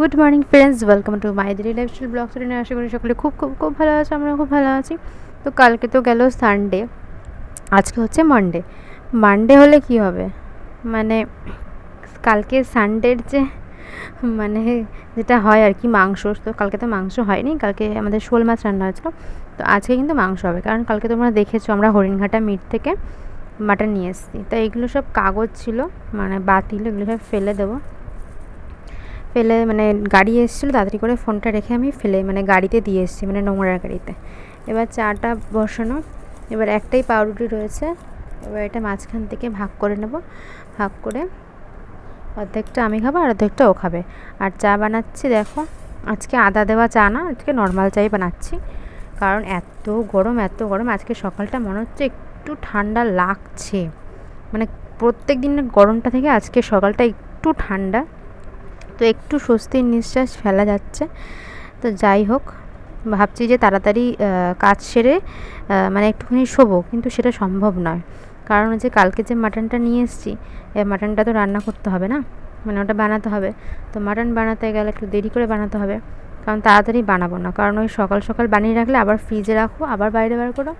Good morning friends welcome to my daily lifestyle blog চ্যানেলে আশা করি সকলে খুব খুব খুব ভালো আছে আমরা খুব ভালো আছি। তো কালকে তো গেল সানডে আজকে হচ্ছে মানডে মানডে হলে কি হবে? মানে কালকে সানডের যে মানে যেটা হয় আর কি, মাংস। তো কালকে তো মাংস হয়নি, কালকে আমাদের শোল মাছ রান্না হয়েছিল। তো আজকে কিন্তু মাংস হবে, কারণ কালকে তোমরা দেখেছ, আমরা হরিণঘাটা মিট থেকে মাটন নিয়ে এসেছি। তো এগুলো সব কাগজ ছিল মানে বাতিল, এগুলো সব ফেলে দেবো। ফেলে মানে গাড়ি এসেছিল, তাড়াতাড়ি করে ফোনটা রেখে আমি ফেলে মানে গাড়িতে দিয়ে এসেছি মানে নোংরার গাড়িতে। এবার চাটা বসানো, এবার একটাই পাউরুটি রয়েছে, এবার এটা মাঝখান থেকে ভাগ করে নেব। ভাগ করে অর্ধেকটা আমি খাব আর অর্ধেকটা ও খাবে। আর চা বানাচ্ছি, দেখো, আজকে আদা দেওয়া চা না, আজকে নর্মাল চাই বানাচ্ছি। কারণ এত গরম এত গরম, আজকে সকালটা মনে হচ্ছে একটু ঠান্ডা লাগছে। মানে প্রত্যেক দিনের গরমটা থেকে আজকে সকালটা একটু ঠান্ডা। তো একটু স্বস্তির নিঃশ্বাস ফেলা যাচ্ছে। তো যাই হোক, ভাবছি যে তাড়াতাড়ি কাজ সেরে মানে একটুখানি শোবো, কিন্তু সেটা সম্ভব নয়। কারণ হচ্ছে কালকে যে মাটনটা নিয়ে এসেছি মাটনটা তো রান্না করতে হবে না? মানে ওটা বানাতে হবে। তো মাটন বানাতে গেলে একটু দেরি করে বানাতে হবে। কারণ তাড়াতাড়ি বানাবো না। কারণ ওই সকাল সকাল বানিয়ে রাখলে আবার ফ্রিজে রাখো, আবার বাইরে বার করো।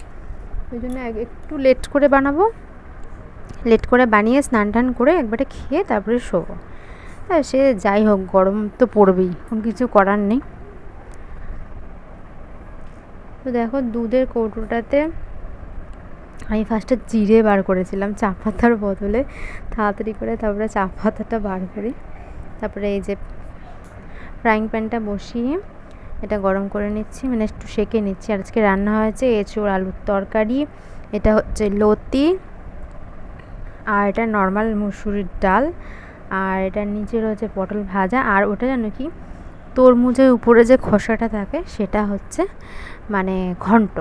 ওই জন্য একটু লেট করে বানাবো। লেট করে বানিয়ে স্নান টান করে একবারে খেয়ে তারপরে শোবো। হ্যাঁ সে যাই হোক, গরম তো পড়বেই কোনো কিছু করার নেই। তো দেখো, দুধের কৌটোটাতে আমি ফার্স্টে জিরে বার করেছিলাম, চা পাতার বদলে। তাড়াতাড়ি করে তারপরে চা পাতাটা বার করি। তারপরে এই যে ফ্রাইং প্যানটা বসিয়ে এটা গরম করে নিচ্ছি মানে একটু সেকে নিচ্ছি। আর আজকে রান্না হয়েছে এঁচোড় আলুর তরকারি, এটা হচ্ছে লতি, আর এটা নর্মাল মুসুরির ডাল। আর এটার নিচে রয়েছে পটল ভাজা, আর ওটা জানো কি? তরমুজের উপরে যে খোসাটা থাকে, সেটা হচ্ছে মানে ঘন্ট।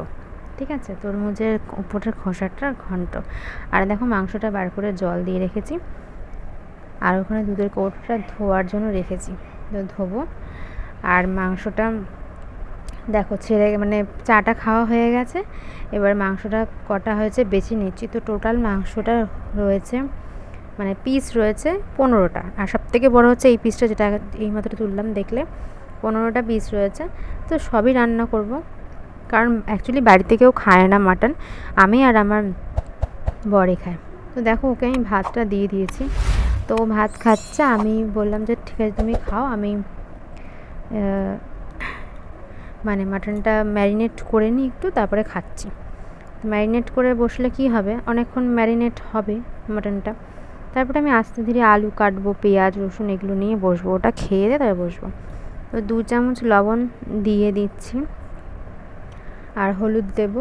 ঠিক আছে? তরমুজের উপরের খোসাটা ঘন্ট। আর দেখো মাংসটা বার করে জল দিয়ে রেখেছি। আর ওখানে দুধের কৌটোটা ধোয়ার জন্য রেখেছি। তো ধোবো। আর মাংসটা দেখো ছেড়ে মানে চাটা খাওয়া হয়ে গেছে। এবার মাংসটা কটা হয়েছে বেছে নিচ্ছি। তো টোটাল মাংসটা রয়েছে মানে পিস রয়েছে পনেরোটা। আর সব থেকে বড়ো হচ্ছে এই পিসটা যেটা এইমাত্র তুললাম দেখলে, পনেরোটা পিস রয়েছে। তো সবই রান্না করব। কারণ অ্যাকচুয়ালি বাড়িতে কেউ খায় না মাটন আমি আর আমার বরে খায় তো দেখো ওকে আমি ভাতটা দিয়ে দিয়েছি। তো ভাত খাচ্ছে, আমি বললাম যে ঠিক আছে তুমি খাও, আমি মানে মাটনটা ম্যারিনেট করে নিই একটু, তারপরে খাচ্ছি। ম্যারিনেট করে বসলে কি হবে? অনেকক্ষণ ম্যারিনেট হবে মাটনটা তারপরে আমি আস্তে ধীরে আলু কাটবো, পেঁয়াজ, রসুন এগুলো নিয়ে বসবো। ওটা খেয়ে দিয়ে তারপরে বসবো। তো দু চামচ লবণ দিয়ে দিচ্ছি। আর হলুদ দেব।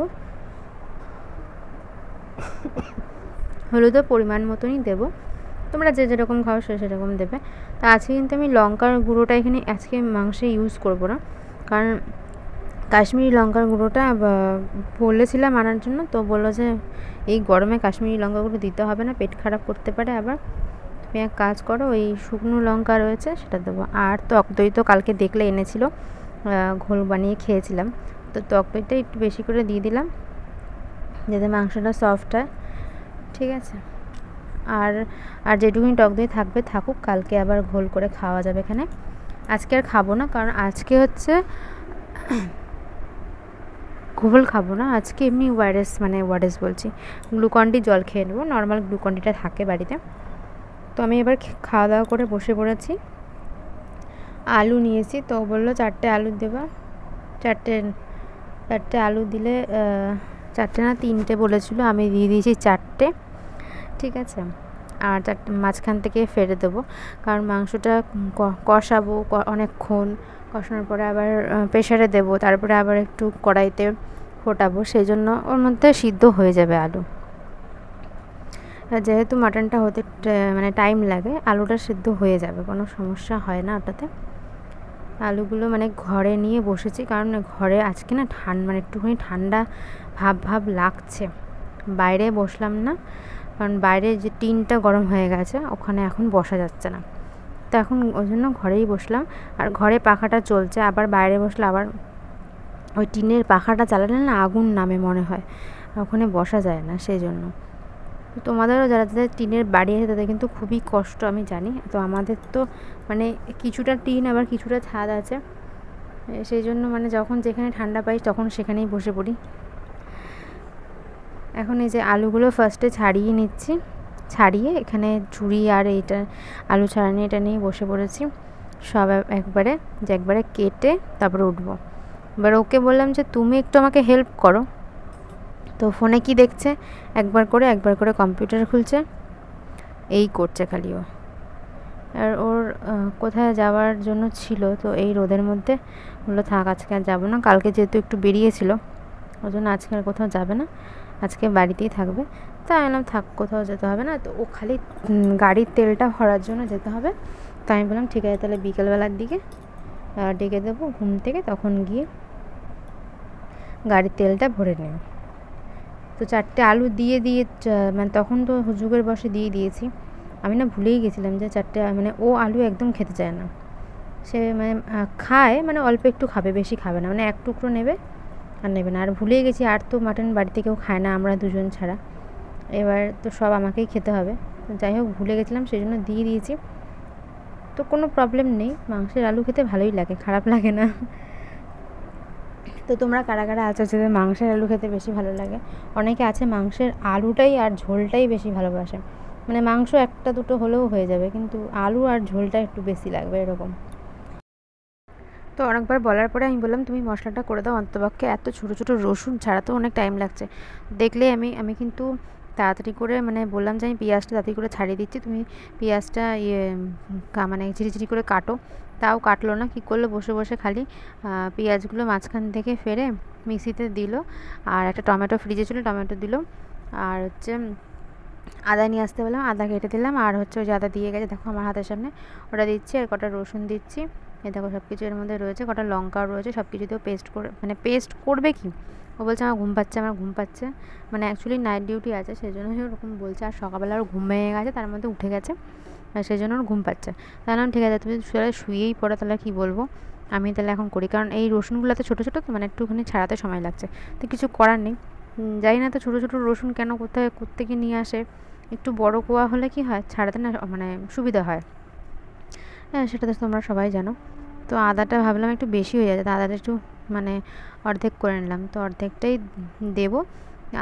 হলুদও পরিমাণ মতনই দেব। তোমরা যে যেরকম খাও সে সেরকম দেবে। তা আজকে কিন্তু আমি লঙ্কার গুঁড়োটা এখানে, আজকে মাংসে ইউজ করব না। কারণ কাশ্মীরি লঙ্কার গুঁড়োটা বলেছিলাম আনার জন্য, তো বলল যে এই গরমে কাশ্মীরি লঙ্কা গুঁড়ো দিতে হবে না, পেট খারাপ করতে পারে আবার। তুমি এক কাজ করো, ওই শুকনো লঙ্কা রয়েছে সেটা দেবো। আর টক দই তো কালকে দেখলে এনেছিল ঘোল বানিয়ে খেয়েছিলাম। তো টক দইটা একটু বেশি করে দিয়ে দিলাম, যাতে মাংসটা সফট হয়, ঠিক আছে? আর আর যেটুকুনি টক দই থাকবে থাকুক, কালকে আবার ঘোল করে খাওয়া যাবে এখানে। আজকে আর খাব না, কারণ আজকে হচ্ছে ঘোল খাব না, আজকে এমনি ওয়ারেস মানে ওয়ারেস বলছি গ্লুকন্ডি জল খেয়ে নেব নর্মাল গ্লুকন্ডিটা থাকে বাড়িতে। তো আমি এবার খাওয়া দাওয়া করে বসে পড়েছি। আলু নিয়েছি, তো বলল চারটে আলু দেবা। চারটে চারটে আলু দিলে চারটে না তিনটে বলেছিল, আমি দিয়ে দিয়েছি চারটে, ঠিক আছে? আর চারটে, মাঝখান থেকে ফেলে দেবো। কারণ মাংসটা কষাবো অনেকক্ষণ কষানোর পরে আবার প্রেশারে দেবো, তারপরে আবার একটু কড়াইতে ফোটাবো সেই জন্য ওর মধ্যে সিদ্ধ হয়ে যাবে আলু। যেহেতু মাটনটা হতে মানে টাইম লাগে, আলুটা সিদ্ধ হয়ে যাবে, কোনো সমস্যা হয় না ওটাতে। আলুগুলো মানে ঘরে নিয়ে বসেছি, কারণ ঘরে আজকে না ঠান্ডা মানে একটুখানি ঠান্ডা ভাব ভাব লাগছে। বাইরে বসলাম না, কারণ বাইরে যে টিনটা গরম হয়ে গেছে, ওখানে এখন বসা যাচ্ছে না। তো এখন ওই জন্য ঘরেই বসলাম। আর ঘরে পাখাটা চলছে, আবার বাইরে বসলে আবার ওই টিনের পাখাটা চালালে না আগুন নামে মনে হয়। ওখানে বসা যায় না সেই জন্য তোমাদেরও যারা, যাদের টিনের বাড়ি আছে তাদের কিন্তু খুবই কষ্ট আমি জানি। তো আমাদের তো মানে কিছুটা টিন, আবার কিছুটা ছাদ আছে। সেই জন্য মানে যখন যেখানে ঠান্ডা পাই তখন সেখানেই বসে পড়ি। এখন এই যে আলুগুলো ফার্স্টে ছাড়িয়ে নিচ্ছি। ছাড়িয়ে এখানে ঝুড়ি আর এইটা আলু ছাড়ানি এটা নিয়ে বসে পড়েছি। সব একবারে, যে একবারে কেটে তারপরে উঠবো। এবার ওকে বললাম যে, তুমি একটু আমাকে হেল্প করো। তো ফোনে কি দেখছে? একবার করে একবার করে কম্পিউটার খুলছে। এই করছে খালি ও। আর ওর কোথায় যাওয়ার জন্য ছিল, তো এই রোদের মধ্যে বলল, থাক, আজকে আর যাব না। কালকে যেহেতু একটু বেরিয়েছিল ওই জন্য আজকে আর কোথাও যাবে না। আজকে বাড়িতেই থাকবে। তাই বললাম, থাক, কোথাও যেতে হবে না। তো ও খালি গাড়ির তেলটা ভরার জন্য যেতে হবে। তো আমি বললাম, ঠিক আছে, তাহলে বিকেলবেলার দিকে ডেকে দেবো ঘুম থেকে, তখন গিয়ে গাড়ির তেলটা ভরে নেব। তো চারটে আলু দিয়ে দিয়ে মানে তখন তো যুগের বসে দিয়ে দিয়েছি। আমি না ভুলেই গেছিলাম যে চারটে মানে ও আলু একদম খেতে চায় না। সে মানে খায় মানে অল্প একটু খাবে, বেশি খাবে না। মানে এক টুকরো নেবে আর নেবে না। আর ভুলেই গেছি, আর তো মাটন বাড়িতে কেউ খায় না, আমরা দুজন ছাড়া। এবার তো সব আমাকেই খেতে হবে। যাই হোক, ভুলে গেছিলাম সেই জন্য দিয়ে দিয়েছি। তো কোনো প্রবলেম নেই, মাংসের আলু খেতে ভালোই লাগে, খারাপ লাগে না। তো তোমরা কারা কারা আছো যাদের মাংসের আলু খেতে বেশি ভালো লাগে? অনেকে আছে মাংসের আলুটাই আর ঝোলটাই বেশি ভালোবাসে। মানে মাংস একটা দুটো হলেও হয়ে যাবে, কিন্তু আলু আর ঝোলটা একটু বেশি লাগবে এরকম। তো অনেকবার বলার পরে আমি বললাম, তুমি মশলাটা করে দাও অন্তপক্ষে। এত ছোটো ছোটো রসুন ছাড়া তো অনেক টাইম লাগছে। দেখলে আমি আমি কিন্তু তাড়াতাড়ি করে মানে বললাম যে আমি পেঁয়াজটা তাড়াতাড়ি করে ছাড়িয়ে দিচ্ছি। তুমি পেঁয়াজটা ইয়ে মানে ঝিরিঝিরি করে কাটো। তাও কাটলো না, কী করল? বসে বসে খালি পেঁয়াজগুলো মাঝখান থেকে ফেরে মিক্সিতে দিল। আর একটা টমেটো ফ্রিজে ছিল, টমেটো দিল। আর হচ্ছে আদা নিয়ে আসতে বললাম, আদা কেটে দিলাম। আর হচ্ছে ওই যে আদা দিয়ে গেছে, দেখো আমার হাতের সামনে। ওটা দিচ্ছি আর কটা রসুন দিচ্ছি। এই দেখো সব কিছু এর মধ্যে রয়েছে, কটা লঙ্কাও রয়েছে সব কিছুতেও পেস্ট করে মানে পেস্ট করবে কি? ও বলছে আমার ঘুম পাচ্ছে, আমার ঘুম পাচ্ছে। মানে অ্যাকচুয়ালি নাইট ডিউটি আছে সেই জন্য ওরকম বলছে, আর সকালবেলা ওর ঘুম ভেঙে গেছে, তার মধ্যে উঠে গেছে সেই জন্য ওর ঘুম পাচ্ছে। তাহলে ঠিক আছে, তুমি শুয়ে শুয়েই পড়ো, তাহলে কী বলব? আমি তাহলে এখন করি, কারণ এই রসুনগুলো তো ছোটো ছোটো তো মানে একটুখানি ছাড়াতে সময় লাগছে। তো কিছু করার নেই। জানি না তো ছোটো ছোটো রসুন কেন কোথায়, কোত্থেকে নিয়ে আসে? একটু বড় কোয়া হলে কি হয়? ছাড়াতে না মানে সুবিধা হ্যাঁ। সেটা তো তোমরা সবাই জানো। তো আদাটা ভাবলাম একটু বেশি হয়ে যাচ্ছে আদাটা একটু মানে অর্ধেক করে নিলাম। তো অর্ধেকটাই দেব,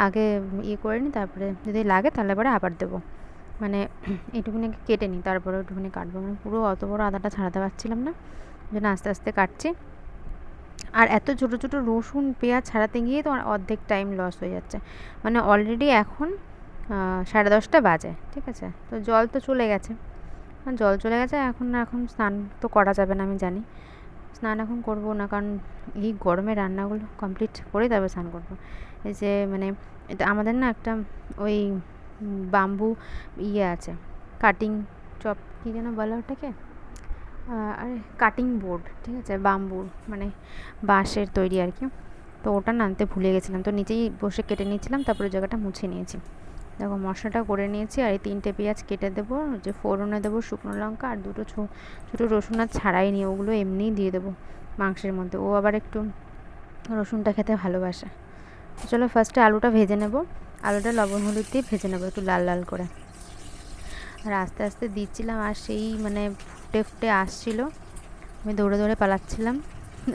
আগে ইয়ে করে নিই, তারপরে যদি লাগে তাহলে পরে আবার দেবো। মানে এইটুকুনি কেটে নিই তারপরে একটুখানি কাটবো। মানে পুরো অত বড় আদাটা ছাড়াতে পারছিলাম না, জন্য আস্তে আস্তে কাটছি। আর এত ছোটো ছোটো রসুন, পেঁয়াজ ছাড়াতে গিয়ে তোমার অর্ধেক টাইম লস হয়ে যাচ্ছে। মানে অলরেডি এখন সাড়ে দশটা বাজে, ঠিক আছে? তো জল তো চলে গেছে। জল চলে গেছে, এখন এখন স্নান তো করা যাবে না, আমি জানি। স্নান এখন করব না, কারণ এই গরমে রান্নাগুলো কমপ্লিট করে তারপর স্নান করব। এই যে মানে এটা আমাদের না একটা ওই বাম্বু ইয়ে আছে কাটিং চপ কী যেন বলে ওটাকে? আরে কাটিং বোর্ড ঠিক আছে? বাম্বুর মানে বাঁশের তৈরি আর কি। তো ওটা নানতে ভুলে গেছিলাম, তো নিচেই বসে কেটে নিয়েছিলাম, তারপরে জায়গাটা মুছে নিয়েছি। দেখো, মশলাটা করে নিয়েছি আর এই তিনটে পেঁয়াজ কেটে দেবো, যে ফোড়নে দেবো শুকনো লঙ্কা আর দুটো ছোটো রসুন আর ছাড়াই নিয়ে ওগুলো এমনিই দিয়ে দেবো মাংসের মধ্যে। ও আবার একটু রসুনটা খেতে ভালোবাসে। চলো ফার্স্টে আলুটা ভেজে নেব। আলুটা লবণ হলুদ দিয়ে ভেজে নেব একটু লাল লাল করে। আর আস্তে আস্তে দিচ্ছিলাম আর সেই মানে ফুটে ফুটে আসছিল। আমি দৌড়ে দৌড়ে পালাচ্ছিলাম।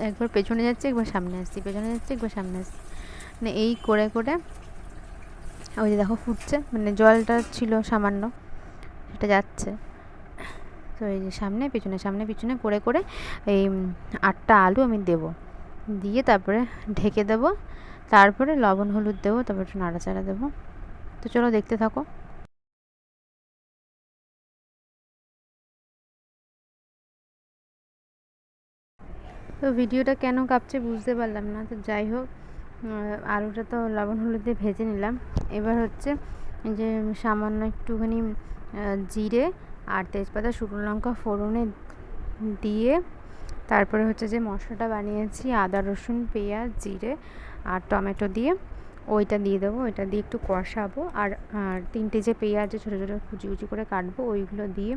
একবার পেছনে যাচ্ছি, একবার সামনে আসছি। পেছনে যাচ্ছি, একবার সামনে আসছি। মানে এই করে করে ওই যে দেখো ফুটছে মানে জলটা ছিল সামান্য, সেটা যাচ্ছে। তো এই যে সামনে, পিছনে সামনে, পিছনে করে করে এই আটটা আলু আমি দেব। দিয়ে তারপরে ঢেকে দেব, তারপরে লবণ, হলুদ দেবো, তারপরে একটু নাড়াচাড়া দেবো। তো চলো দেখতে থাকো। তো ভিডিওটা কেন কাঁপছে বুঝতে পারলাম না, তো যাই হোক। আলুটা তো লবণ হলুদ দিয়ে ভেজে নিলাম। এবার হচ্ছে যে সামান্য একটুখানি জিরে আর তেজপাতা, শুকনো লঙ্কা ফোড়নে দিয়ে তারপরে হচ্ছে যে মশলাটা বানিয়েছি, আদা, রসুন, পেঁয়াজ, জিরে আর টমেটো দিয়ে। ওইটা দিয়ে দেবো, ওইটা দিয়ে একটু কষাবো আর আর তিনটে যে পেঁয়াজ ছোটো ছোটো কুচি কুচি করে কাটবো, ওইগুলো দিয়ে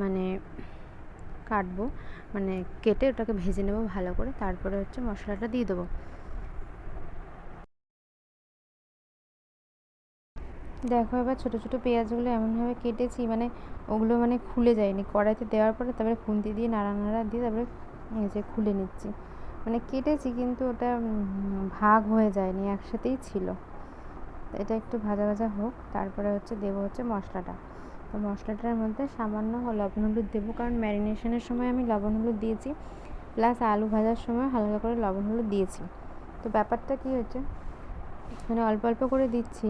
মানে কাটবো মানে কেটে ওটাকে ভেজে নেব ভালো করে। তারপরে হচ্ছে মশলাটা দিয়ে দেবো। দেখো এবার ছোটো ছোটো পেঁয়াজগুলো এমনভাবে কেটেছি মানে ওগুলো মানে খুলে যায়নি। কড়াইতে দেওয়ার পরে তারপরে খুন্তি দিয়ে নাড়া নাড়া দিয়ে তারপরে যে খুলে নিচ্ছি। মানে কেটেছি কিন্তু ওটা ভাগ হয়ে যায়নি, একসাথেই ছিল। এটা একটু ভাজা ভাজা হোক, তারপরে হচ্ছে দেবো হচ্ছে মশলাটা। তো মশলাটার মধ্যে সামান্য লবণ হলুদ দেবো, কারণ ম্যারিনেশনের সময় আমি লবণ হলুদ দিয়েছি, প্লাস আলু ভাজার সময় হালকা করে লবণ হলুদ দিয়েছি। তো ব্যাপারটা কী হচ্ছে মানে অল্প অল্প করে দিচ্ছি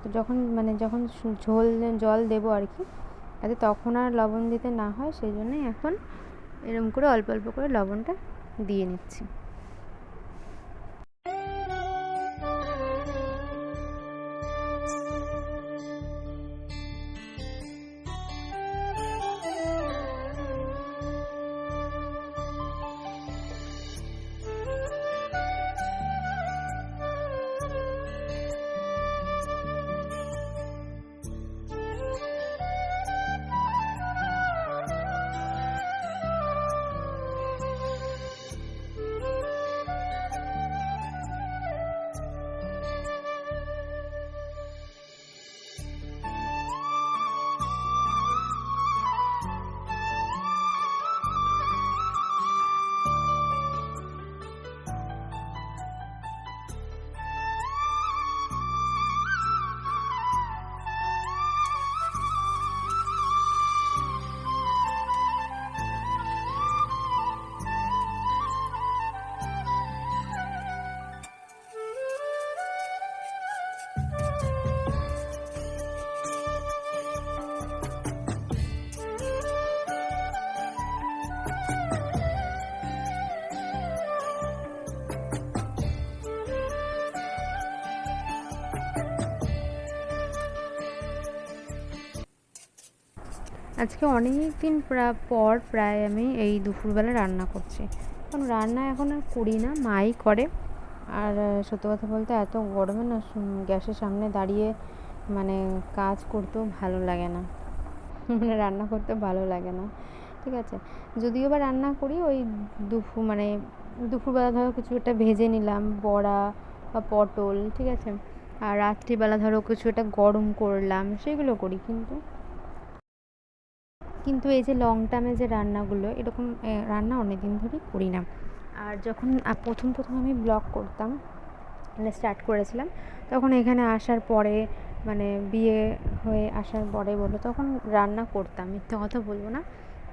তো যখন মানে যখন ঝোল জল দেবো আর কি যাতে তখন আর লবণ দিতে না হয়, সেই জন্যই এখন এরম করে অল্প অল্প করে লবণটা দিয়ে নিচ্ছি। আজকে অনেক দিন প্রা- পর প্রায় আমি এই দুপুরবেলা রান্না করছি। কারণ রান্না এখন আর করি না, মাই করে। আর সত্যি কথা বলতে এত গরমে না গ্যাসের সামনে দাঁড়িয়ে মানে কাজ করতেও ভালো লাগে না। মানে রান্না করতে ভালো লাগে না। ঠিক আছে? যদিও বা রান্না করি, ওই দুপুর মানে দুপুরবেলা ধরো কিছু একটা ভেজে নিলাম, বড়া বা পটল, ঠিক আছে? আর রাত্রিবেলা ধরো কিছু একটা গরম করলাম, সেগুলো করি। কিন্তু কিন্তু এই যে লং টার্মে যে রান্নাগুলো, এরকম রান্না অনেক দিন ধরেই করি না। আর যখন প্রথম প্রথম আমি ব্লগ করতাম মানে স্টার্ট করেছিলাম, তখন এখানে আসার পরে মানে বিয়ে হয়ে আসার পরে বলো, তখন রান্না করতাম, মিথ্যে কথা বলব না।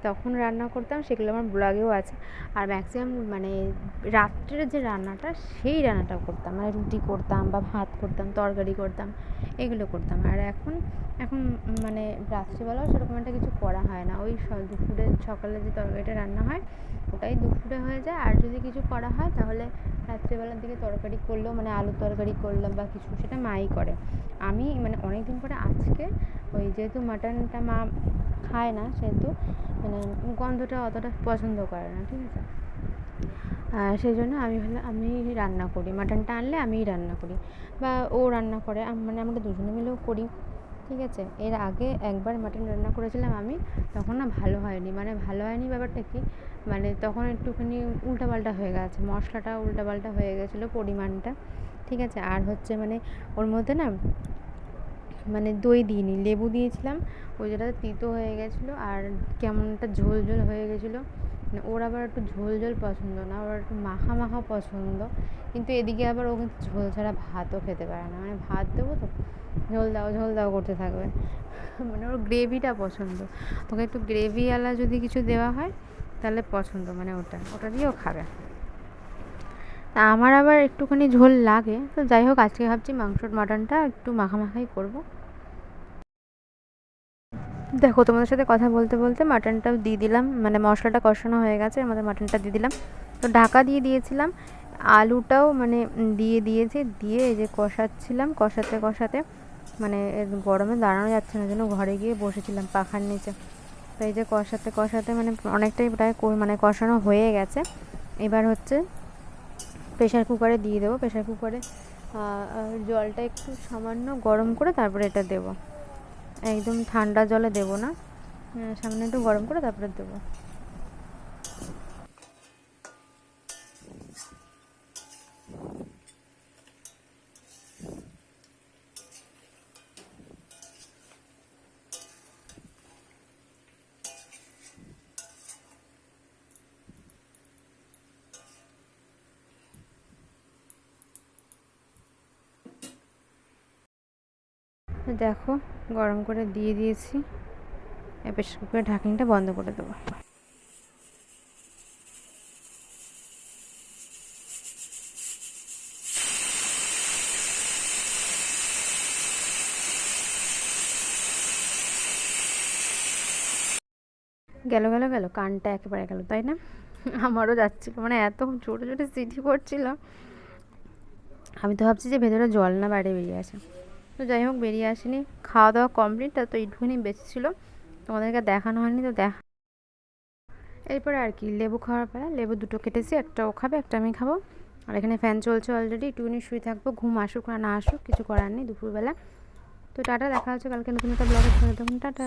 তখন রান্না করতাম, সেগুলো আমার ব্লগেও আছে। আর ম্যাক্সিমাম মানে রাত্রের যে রান্নাটা, সেই রান্নাটা করতাম। মানে রুটি করতাম বা ভাত করতাম, তরকারি করতাম, এগুলো করতাম। আর এখন এখন মানে রাত্রিবেলাও সেরকম একটা কিছু করা হয় না। ওই দুপুরে, সকালে যে তরকারিটা রান্না হয়, ওটাই দুপুরে হয়ে যায়। আর যদি কিছু করা হয়, তাহলে রাত্রিবেলার দিকে তরকারি করলেও মানে আলুর তরকারি করলাম বা কিছু, সেটা মাই করে। আমি মানে অনেক দিন পরে আজকে, ওই যেহেতু মাটনটা মা খায় না সেহেতু মানে গন্ধটা অতটা পছন্দ করে না, ঠিক আছে? আর সেই জন্য আমি হলে, আমি রান্না করি। মাটনটা আনলে আমিই রান্না করি। বা ও রান্না করে মানে আমরা দুজনে মিলেও করি, ঠিক আছে? এর আগে একবার মাটন রান্না করেছিলাম আমি, তখন না ভালো হয়নি। মানে ভালো হয়নি ব্যাপারটা কি? মানে তখন একটুখানি উল্টাপাল্টা হয়ে গেছে, মশলাটা উল্টাপাল্টা হয়ে গেছিল পরিমাণটা, ঠিক আছে? আর হচ্ছে মানে ওর মধ্যে না মানে দই দিইনি, লেবু দিয়েছিলাম, ওই যেটাতে তিতো হয়ে গেছিল আর কেমন একটা ঝোল ঝোল হয়ে গেছিল। মানে ওর আবার একটু ঝোল ঝোল পছন্দ না, ওর একটু মাখা মাখা পছন্দ। কিন্তু এদিকে আবার ও কিন্তু ঝোল ছাড়া ভাতও খেতে পারে না। মানে ভাত দেবো তো, ঝোল দাও ঝোল দাও করতে থাকবে। মানে ওর গ্রেভিটা পছন্দ। ওকে একটু গ্রেভিওয়ালা যদি কিছু দেওয়া হয়, তাহলে পছন্দ মানে ওটা। ওটা দিয়েও খাবে। তা আমার আবার একটুখানি ঝোল লাগে, তো যাই হোক আজকে ভাবছি মাংসর মাটনটা একটু মাখামাখাই করব। দেখো, তোমাদের সাথে কথা বলতে বলতে মাটনটাও দিয়ে দিলাম মানে মশলাটা কষানো হয়ে গেছে আমাদের মাটনটা দিয়ে দিলাম। তো ঢাকা দিয়ে দিয়েছিলাম, আলুটাও মানে দিয়ে দিয়েছি, দিয়ে এই যে কষাচ্ছিলাম, কষাতে কষাতে মানে গরমে দাঁড়ানো যাচ্ছে না, জন্য ঘরে গিয়ে বসেছিলাম পাখার নিচে। তো এই যে কষাতে কষাতে মানে অনেকটাই প্রায় মানে কষানো হয়ে গেছে। এবার হচ্ছে প্রেশার কুকারে দিয়ে দেবো। প্রেশার কুকারে জলটা একটু সামান্য গরম করে তারপরে এটা দেবো। একদম ঠান্ডা জলে দেবো না। সামান্য একটু গরম করে তারপরে দেবো। দেখো, গরম করে দিয়ে দিয়েছি। প্রেশার কুকারের ঢাকনিটা বন্ধ করে দেবো। গেল গেল গেল, কানটা একেবারে গেল, তাই না? আমারও যাচ্ছিল মানে এত ছোটো ছোটো সিটি পড়ছিল আমি তো ভাবছি যে ভেতরে জল না বাইরে বেরিয়ে আসে। তো যাই হোক, বেরিয়ে আসিনি। খাওয়া দাওয়া কমপ্লিট তো এইটুকুনি বেঁচে ছিল। তোমাদেরকে দেখানো হয়নি, তো দেখা এরপরে আর কি, লেবু খাওয়ার পরে লেবু দুটো কেটেছি একটা ও খাবে, একটা আমি খাব। আর এখানে ফ্যান চলছে অলরেডি একটুখানি শুয়ে থাকব, ঘুম আসুক আর না আসুক, কিছু করার নেই দুপুরবেলা। তো টাটা, দেখা হচ্ছে কালকে নতুন একটা ব্লগের সঙ্গে। তখন টাটা।